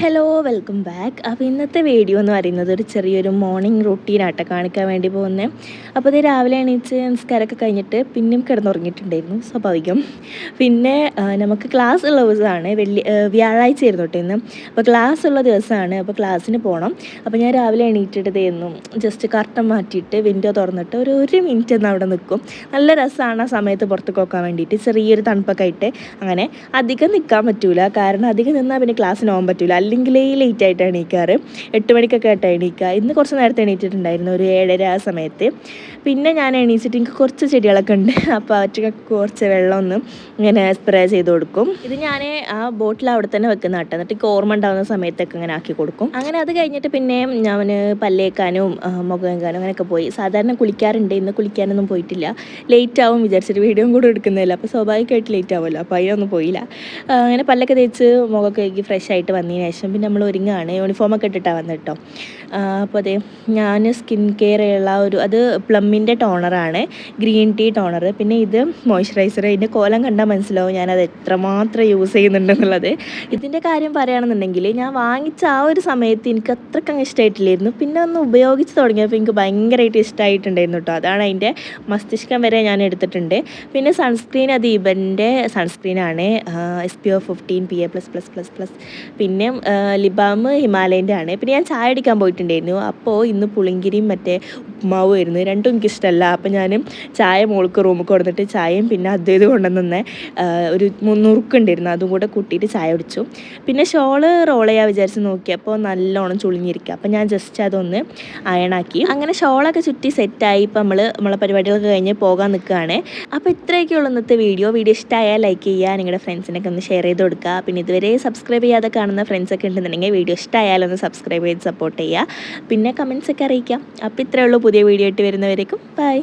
Hello welcome back അപ്പോൾ ഇന്നത്തെ video എന്ന് പറയുന്നത് ഒരു ചെറിയൊരു മോർണിംഗ് റൊട്ടീനായിട്ട് കാണിക്കാൻ വേണ്ടി പോകുന്നത് അപ്പോൾ ഇത് രാവിലെ എണീച്ച് നിസ്കാരമൊക്കെ കഴിഞ്ഞിട്ട് പിന്നെയും കിടന്നുറങ്ങിയിട്ടുണ്ടായിരുന്നു സ്വാഭാവികം. പിന്നെ നമുക്ക് ക്ലാസ് ഉള്ള ദിവസമാണ് വെള്ളി വ്യാഴാഴ്ച ആയിരുന്നു കേട്ടോ ഇന്ന്. അപ്പോൾ ക്ലാസ് ഉള്ള ദിവസമാണ് അപ്പോൾ ക്ലാസ്സിന് പോകണം അപ്പോൾ ഞാൻ രാവിലെ എണീറ്റിട്ടതായിരുന്നു ജസ്റ്റ് കർട്ടൻ മാറ്റിയിട്ട് വിൻഡോ തുറന്നിട്ട് ഒരു ഒരു മിനിറ്റ് ഒന്ന് അവിടെ നിൽക്കും. നല്ല രസമാണ് ആ സമയത്ത് പുറത്ത് നോക്കാൻ വേണ്ടിയിട്ട്. ചെറിയൊരു തണുപ്പൊക്കെ ആയിട്ട് അങ്ങനെ അധികം നിൽക്കാൻ പറ്റൂല. കാരണം അധികം നിന്നാൽ പിന്നെ ക്ലാസ്സിന് പോകാൻ പറ്റൂല. അല്ലെങ്കിൽ ലേറ്റ് ആയിട്ടാണ് എണീക്കാറ്. എട്ട് മണിക്കൊക്കെ ആയിട്ടാണ് എണീക്കുക ഇന്ന് കുറച്ച് നേരത്തെ എണീറ്റിട്ടുണ്ടായിരുന്നു ഒരു ഏഴര ആ സമയത്ത്. പിന്നെ ഞാൻ എണീച്ചിട്ട് എനിക്ക് കുറച്ച് ചെടികളൊക്കെ ഉണ്ട്. അപ്പോൾ അവറ്റക്കൊക്കെ കുറച്ച് വെള്ളം ഒന്ന് ഇങ്ങനെ സ്പ്രേ ചെയ്ത് കൊടുക്കും. ഇത് ഞാൻ ആ ബോട്ടിൽ അവിടെ തന്നെ വെക്കുന്ന കേട്ടോ എന്നിട്ട് ഓർമ്മ ഉണ്ടാകുന്ന സമയത്തൊക്കെ ഇങ്ങനെ ആക്കി കൊടുക്കും. അങ്ങനെ അത് കഴിഞ്ഞിട്ട് പിന്നെ ഞാൻ പല്ലേക്കാനും മുഖം അങ്ങനെയൊക്കെ പോയി. സാധാരണ കുളിക്കാറുണ്ട്. ഇന്ന് കുളിക്കാനൊന്നും പോയിട്ടില്ല. ലേറ്റ് ആവും വിചാരിച്ചിട്ട് വീഡിയോ കൂടെ എടുക്കുന്നില്ല അപ്പോൾ സ്വാഭാവികമായിട്ട് ലേറ്റ് ആവുമല്ലോ. അപ്പോൾ അതിനൊന്നും പോയില്ല. അങ്ങനെ പല്ലൊക്കെ തേച്ച് മുഖമൊക്കെ കഴുകി ഫ്രഷ് ആയിട്ട് വന്നതിന് പിന്നെ നമ്മൾ ഒരുങ്ങാണ് യൂണിഫോമൊക്കെ ഇട്ടിട്ടാണ് വന്നത് കേട്ടോ അപ്പോൾ അതെ ഞാൻ സ്കിൻ കെയർ ഉള്ള ഒരു അത് പ്ലമ്മിന്റെ ടോണറാണ് ഗ്രീൻ ടീ ടോണർ പിന്നെ ഇത് മോയ്സ്ചറൈസർ ഇതിന്റെ കോലം കണ്ടാൽ മനസ്സിലാവും ഞാനത് എത്രമാത്രം യൂസ് ചെയ്യുന്നുണ്ടെന്നുള്ളത്. ഇതിന്റെ കാര്യം പറയുകയാണെന്നുണ്ടെങ്കിൽ ഞാൻ വാങ്ങിച്ച ആ ഒരു സമയത്ത് എനിക്ക് അത്രയ്ക്ക് അങ്ങ് ഇഷ്ടമായിട്ടില്ലായിരുന്നു പിന്നെ ഒന്ന് ഉപയോഗിച്ച് തുടങ്ങിയപ്പോൾ എനിക്ക് ഭയങ്കരമായിട്ട് ഇഷ്ടമായിട്ടുണ്ടായിരുന്നു കേട്ടോ അതാണ് അതിന്റെ മസ്തിഷ്കം വരെ ഞാൻ എടുത്തിട്ടുണ്ട്. പിന്നെ സൺസ്ക്രീൻ അത് ഇബന്റെ സൺസ്ക്രീനാണ് S P O fifteen P A plus plus plus plus പിന്നെ ലിബാം ഹിമാലയന്റെ ആണ്. പിന്നെ ഞാൻ ചായ അടിക്കാൻ പോയിട്ടുണ്ടായിരുന്നു. അപ്പോൾ ഇന്ന് പുളിങ്കിരിയും മറ്റേ ഉപ്മാവും ആയിരുന്നു രണ്ടും എനിക്കിഷ്ടമല്ല അപ്പം ഞാൻ ചായ മോൾക്ക് റൂമിൽ കൊടുത്തിട്ട് ചായയും പിന്നെ അദ്ദേഹം കൊണ്ടുവന്നെ ഒരു മുന്നൂറുക്കുണ്ടായിരുന്നു. അതും കൂടെ കൂട്ടിയിട്ട് ചായ കുടിച്ചു. പിന്നെ ഷോൾ റോൾ ചെയ്യാൻ വിചാരിച്ച് നോക്കിയപ്പോൾ നല്ലോണം ചുളിഞ്ഞിരിക്കുക അപ്പം ഞാൻ ജസ്റ്റ് അതൊന്ന് അയണാക്കി. അങ്ങനെ ഷോളൊക്കെ ചുറ്റി സെറ്റായി. ഇപ്പം നമ്മൾ നമ്മളെ പരിപാടികളൊക്കെ കഴിഞ്ഞ് പോകാൻ നിൽക്കുകയാണ്. അപ്പോൾ ഇത്രയൊക്കെയുള്ള ഇന്നത്തെ വീഡിയോ. വീഡിയോ ഇഷ്ടമായാൽ ലൈക്ക് ചെയ്യുക. നിങ്ങളുടെ ഫ്രണ്ട്സിനൊക്കെ ഒന്ന് ഷെയർ ചെയ്ത് കൊടുക്കുക. പിന്നെ ഇതുവരെ സബ്സ്ക്രൈബ് ചെയ്യാതെ കാണുന്ന ഫ്രണ്ട്സൊക്കെ ഉണ്ടെന്നുണ്ടെങ്കിൽ വീഡിയോ ഇഷ്ടമായാലൊന്ന് സബ്സ്ക്രൈബ് ചെയ്ത് സപ്പോർട്ട് ചെയ്യുക. പിന്നെ കമൻസ് ഒക്കെ അറിയിക്കാം. അപ്പോൾ ഇത്രയേ ഉള്ളൂ. പുതിയ വീഡിയോ ആയിട്ട് വരുന്നവരേക്കും ബൈ.